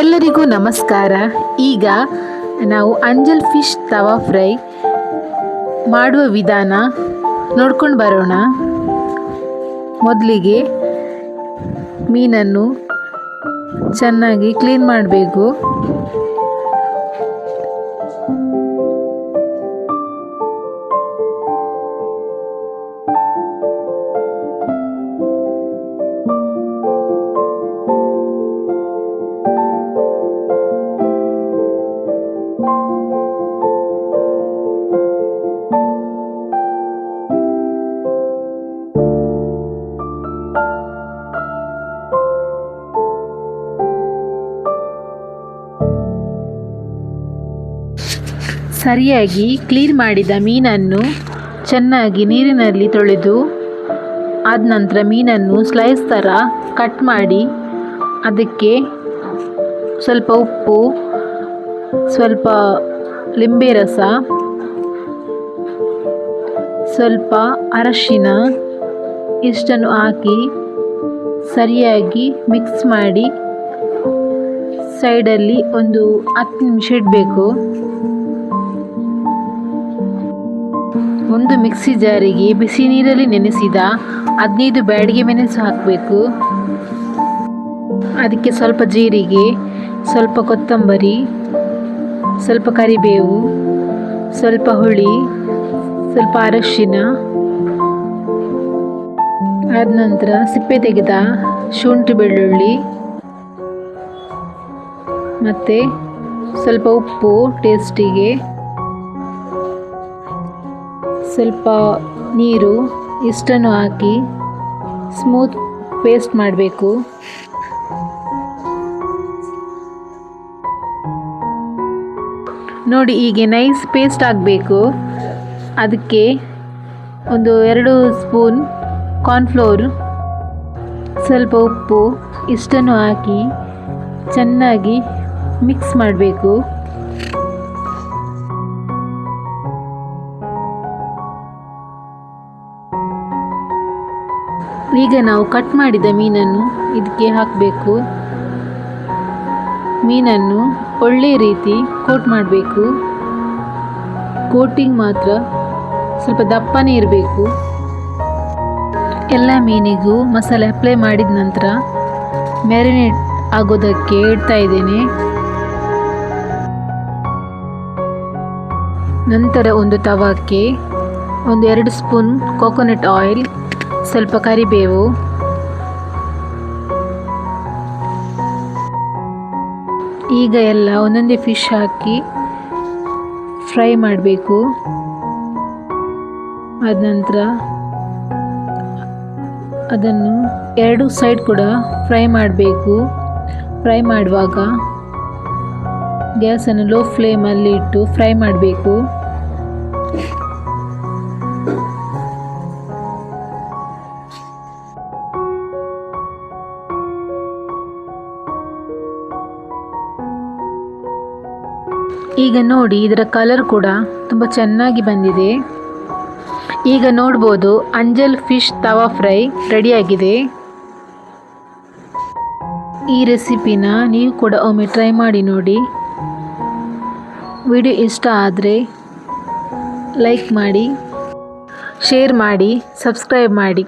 ಎಲ್ಲರಿಗೂ ನಮಸ್ಕಾರ. ಈಗ ನಾವು ಅಂಜಲ್ ಫಿಶ್ ತವಾ ಫ್ರೈ ಮಾಡುವ ವಿಧಾನ ನೋಡ್ಕೊಂಡು ಬರೋಣ. ಮೊದಲಿಗೆ ಮೀನನ್ನು ಚೆನ್ನಾಗಿ ಕ್ಲೀನ್ ಮಾಡಬೇಕು. ಸರಿಯಾಗಿ ಕ್ಲೀನ್ ಮಾಡಿದ ಮೀನನ್ನು ಚೆನ್ನಾಗಿ ನೀರಿನಲ್ಲಿ ತೊಳೆದು, ಆದ ನಂತರ ಮೀನನ್ನು ಸ್ಲೈಸ್ ಥರ ಕಟ್ ಮಾಡಿ, ಅದಕ್ಕೆ ಸ್ವಲ್ಪ ಉಪ್ಪು, ಸ್ವಲ್ಪ ಲಿಂಬೆ ರಸ, ಸ್ವಲ್ಪ ಅರಶಿನ ಇಷ್ಟನ್ನು ಹಾಕಿ ಸರಿಯಾಗಿ ಮಿಕ್ಸ್ ಮಾಡಿ ಸೈಡಲ್ಲಿ ಒಂದು ಹತ್ತು ನಿಮಿಷ ಇಡಬೇಕು. ಒಂದು ಮಿಕ್ಸಿ ಜಾರಿಗೆ ಬಿಸಿ ನೀರಲ್ಲಿ ನೆನೆಸಿದ ಹದಿನೈದು ಬ್ಯಾಡಿಗೆ ಮೆಣಸು ಹಾಕಬೇಕು. ಅದಕ್ಕೆ ಸ್ವಲ್ಪ ಜೀರಿಗೆ, ಸ್ವಲ್ಪ ಕೊತ್ತಂಬರಿ, ಸ್ವಲ್ಪ ಕರಿಬೇವು, ಸ್ವಲ್ಪ ಹುಳಿ, ಸ್ವಲ್ಪ ಅರಶಿನ. ಆದ ನಂತರ ಸಿಪ್ಪೆ ತೆಗೆದ ಶುಂಠಿ ಬೆಳ್ಳುಳ್ಳಿ ಮತ್ತು ಸ್ವಲ್ಪ ಉಪ್ಪು ಟೇಸ್ಟಿಗೆ ಸ್ವಲ್ಪ ನೀರು ಇಷ್ಟನ್ನು ಹಾಕಿ ಸ್ಮೂತ್ ಪೇಸ್ಟ್ ಮಾಡಬೇಕು. ನೋಡಿ ಹೀಗೆ ನೈಸ್ ಪೇಸ್ಟ್ ಆಗಬೇಕು. ಅದಕ್ಕೆ ಒಂದು ಎರಡು ಸ್ಪೂನ್ ಕಾರ್ನ್ಫ್ಲೋರ್, ಸ್ವಲ್ಪ ಉಪ್ಪು ಇಷ್ಟನ್ನು ಹಾಕಿ ಚೆನ್ನಾಗಿ ಮಿಕ್ಸ್ ಮಾಡಬೇಕು. ಈಗ ನಾವು ಕಟ್ ಮಾಡಿದ ಮೀನನ್ನು ಇದಕ್ಕೆ ಹಾಕಬೇಕು. ಮೀನನ್ನು ಒಳ್ಳೆಯ ರೀತಿ ಕೋಟ್ ಮಾಡಬೇಕು. ಕೋಟಿಂಗ್ ಮಾತ್ರ ಸ್ವಲ್ಪ ದಪ್ಪನೇ ಇರಬೇಕು. ಎಲ್ಲ ಮೀನಿಗೂ ಮಸಾಲೆ ಅಪ್ಲೈ ಮಾಡಿದ ನಂತರ ಮ್ಯಾರಿನೇಟ್ ಆಗೋದಕ್ಕೆ ಇಡ್ತಾ ಇದ್ದೇನೆ. ನಂತರ ಒಂದು ತವಕ್ಕೆ ಒಂದು ಎರಡು ಸ್ಪೂನ್ ಕೋಕೋನಟ್ ಆಯಿಲ್ ಸ್ವಲ್ಪ ಕರಿಬೇವು ಈಗ ಎಲ್ಲ ಒಂದೊಂದೇ ಫಿಶ್ ಹಾಕಿ ಫ್ರೈ ಮಾಡಬೇಕು. ಆದ ನಂತರ ಅದನ್ನು ಎರಡು ಸೈಡ್ ಕೂಡ ಫ್ರೈ ಮಾಡಬೇಕು. ಫ್ರೈ ಮಾಡುವಾಗ ಗ್ಯಾಸನ್ನು ಲೋ ಫ್ಲೇಮಲ್ಲಿ ಇಟ್ಟು ಫ್ರೈ ಮಾಡಬೇಕು. ಈಗ ನೋಡಿ, ಇದರ ಕಲರ್ ಕೂಡ ತುಂಬ ಚೆನ್ನಾಗಿ ಬಂದಿದೆ. ಈಗ ನೋಡ್ಬೋದು, ಅಂಜಲ್ ಫಿಶ್ ತವಾ ಫ್ರೈ ರೆಡಿಯಾಗಿದೆ. ಈ ರೆಸಿಪಿನ ನೀವು ಕೂಡ ಒಮ್ಮೆ ಟ್ರೈ ಮಾಡಿ ನೋಡಿ. ವಿಡಿಯೋ ಇಷ್ಟ ಆದರೆ ಲೈಕ್ ಮಾಡಿ ಶೇರ್ ಮಾಡಿ ಸಬ್ಸ್ಕ್ರೈಬ್ ಮಾಡಿ.